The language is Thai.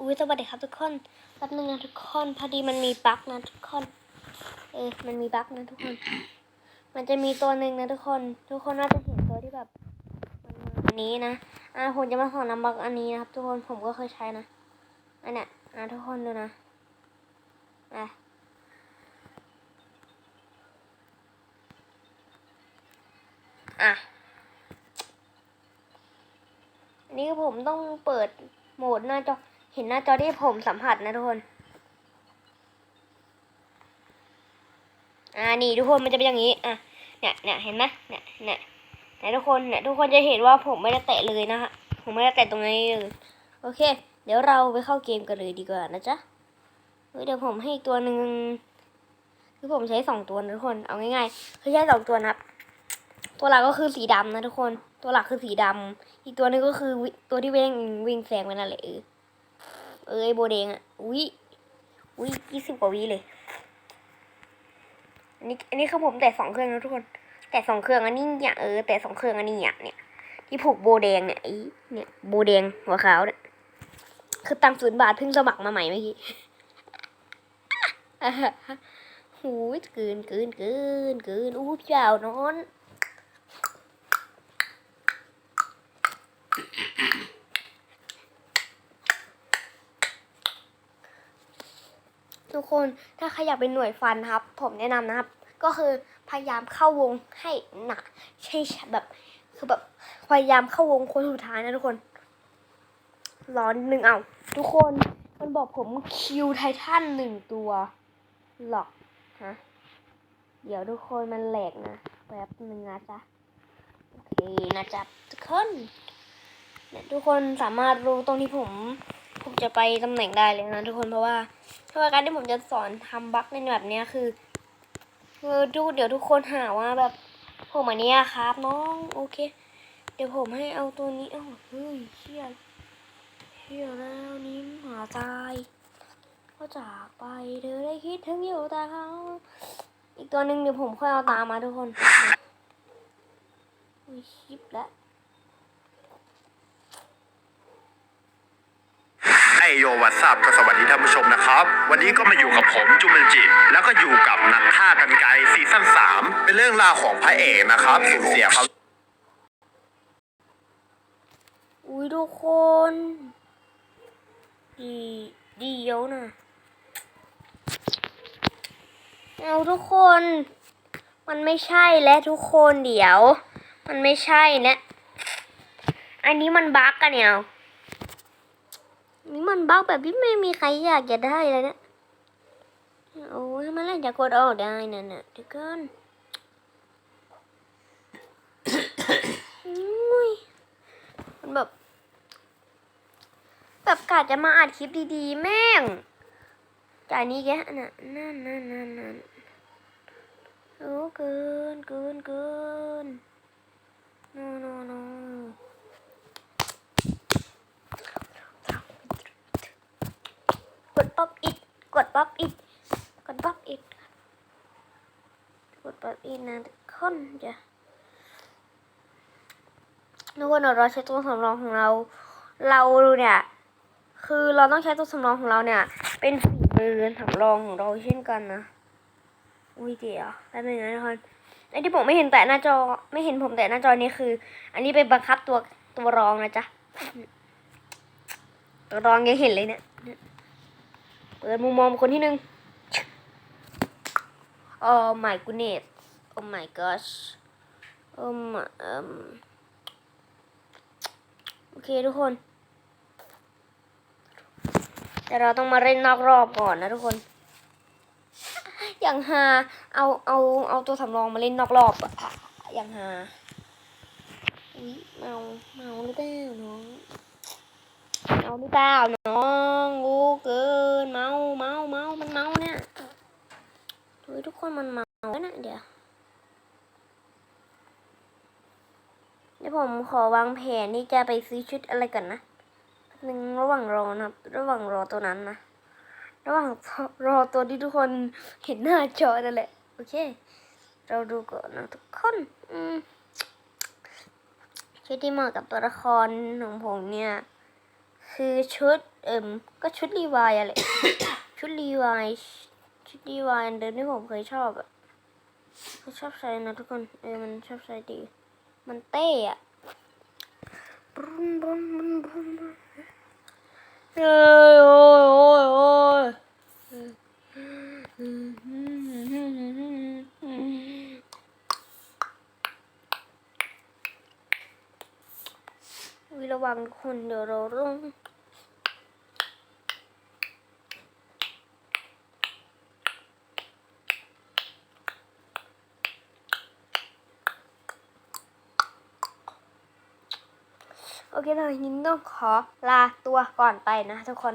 อุ้ยสวัสดีครับทุกคนแป๊บนึงนะทุกคนพอดีมันมีบั๊กนะทุกคน เออมันมีบั๊กนะทุกคน มันจะมีตัวหนึ่งนะทุกคน ทุกคนน่าจะเห็นตัวที่แบบมันมาอันนี้นะอ่าผมจะมาสอนนำบั๊กอันนี้นะครับ ทุกคนผมก็เคยใช้นะอันเนี้ยอ่าทุกคนดูนะอะอะนนี้ผมต้องเปิดโหมดหน้าจอ เห็นหน้าจอที่ผมสัมผัสนะทุกคน อ่า นี่ทุกคนมันจะเป็นอย่างนี้ อะ เนี่ยเนี่ยเห็นไหมเนี่ยเนี่ยไหนทุกคนเนี่ยทุกคนจะเห็นว่าผมไม่ได้แตะเลยนะฮะ ผมไม่ได้แตะตรงนี้เลย โอเค เดี๋ยวเราไปเข้าเกมกันเลยดีกว่านะจ๊ะเดี๋ยวผมให้ตัวหนึ่งคือผมใช้สองตัวนะทุกคน เอาง่ายๆคือใช้สองตัวนะครับ ตัวหลักก็คือสีดำนะทุกคน ตัวหลักคือสีดำอีกตัวนึงก็คือตัวที่วิ่งวิ่งแซงไปนั่นแหละเออ เอ้ยโบเดงอะอุ้ยอุ้ยยี่สิบกว่าวิเลยอันนี้อันนี้คือผมแต่สองเครื่องนะทุกคน แต่สองเครื่องอันนี้เนี่ยเออแต่สองเครื่องอันนี้เนี่ยเนี่ยที่ผูกโบแดงเนี่ยไอ้เนี่ยโบแดงหัวขาวเนี่ยคือตังศูนย์บาทเพิ่งสมัครมาใหม่เมื่อกี้หูยเกินเกินเกินเกินอู้เจ้านอน กคนถ้าใครอยากเป็นหน่วยฟันครับ ผมแนะนำนะครับ ก็คือพยายามเข้าวงให้หนักใช่แบบคือแบบพยายามเข้าวงคนสุดท้ายนะทุกคน ร้อนหนึ่งเอาทุกคนมันบอกผมคิวไททันหนึ่งตัวหรอกฮะเดี๋ยวทุกคนมันแหลกนะแป๊บหนึ่งนะจ๊ะโอเคนะจ๊ะทุกคนเนี่ยทุกคนสามารถรู้ตรงที่ผม จะไปตำแหน่งได้เลยนะทุกคนเพราะว่าเพราะว่าการที่ผมจะสอนทำบั๊กในแบบเนี้ยคือคือดูเดี๋ยวทุกคนหาว่าแบบผมอันเนี้ยครับน้องโอเค เดี๋ยวผมให้เอาตัวนี้เอ้าเฮ้ยเชี่ยเชี่ยแล้วนิ้มหาตายก็จากไปเธอได้คิดถึงอยู่แต่เขาอีกตัวหนึ่งเดี๋ยวผมค่อยเอาตามมาทุกคนอุ้ยชิปแล้ว ไอโยวัตซับก็สวัสดีท่านผู้ชมนะครับ วันนี้ก็มาอยู่กับผมจุมันจิ แล้วก็อยู่กับนักฆ่ากันไกลซีซั่น3เป็นเรื่องราวของพระเอกนะครับสูญเสียเขาอุ้ยทุกคนดีดีเยอะนะเอาทุกคน มันไม่ใช่และทุกคนเดี๋ยว มันไม่ใช่และอันนี้มันบั๊กกันเนี่ย นี่มันบั๊กแบบที่ไม่มีใครอยากจะได้เลยนี่ยโอ้ยมันเล่นจะกดออกได้นั่นน่ะเดี๋ยวก่อนอุ้ยมันแบบ แบบกะจะมาอัดคลิปดีๆ แม่งจ่ายนี้แกน่ะนั่นนั่นนั่นนั่นโอ้เกินเกินเกินโนโนกดป๊อปอิดกด ป๊อปอิดกดป๊อปอิดกดป๊อปอิดนะทุกคนจ้ะทุกคนเดี๋ยวเราใช้ตัวสำรองของเรา เราเนี่ย คือเราต้องใช้ตัวสำรองของเราเนี่ย เป็นฝีมือสำรองของเราเช่นกันนะ อุ้ยเดี๋ยวแป๊บนึงนะทุกคนไอ้ที่ผมไม่เห็นแต่หน้าจอไม่เห็นผมแต่หน้าจอนี่คือ อันนี้เป็นบังคับตัวตัวรองนะจ๊ะตัวรองยังเห็นเลยเนี่ย เปิดมุมมองคนที่หนึ่ง Oh my goodness Oh my gosh Oh my โอเคทุกคน แต่เราต้องมาเล่นนอกรอบก่อนนะทุกคน อย่างฮาเอาเอาเอาตัวสำรองมาเล่นนอกรอบอะอย่างฮาอุ๊ยเมาเมาหรือเปล่าน้องเมาหรือเปล่าน้องโอ้เกินเมา มันเมาเนี่ยเฮ้ย ทุกคนมันเมาแล้วนะเดี๋ยว เดี๋ยวผมขอวางแผนที่จะไปซื้อชุดอะไรก่อนนะหนึ่งระหว่างรอนะครับระหว่างรอตัวนั้นนะ ระหว่างรอตัวที่ทุกคนเห็นหน้าจอนั่นแหละ โอเค เราดูก่อนนะทุกคนอืมชุดที่เหมาะกับตัวละครของผมเนี่ย คือชุดเอิ่มก็ชุดรีวายอะไรชุดรีวาย ชุดรีวายเดิมที่ผมเคยชอบอะเคยชอบใส่นะทุกคนเออมันชอบใส่ดี มันเต้อะบรุนบรุนบรุนบรุนบรุนเอ้ยโอ้ยโอ้ยโอ้ยวิระวังคนเดี๋ยวเราต้อง โอเคเรายินต้องขอลาตัวก่อนไปนะทุกคน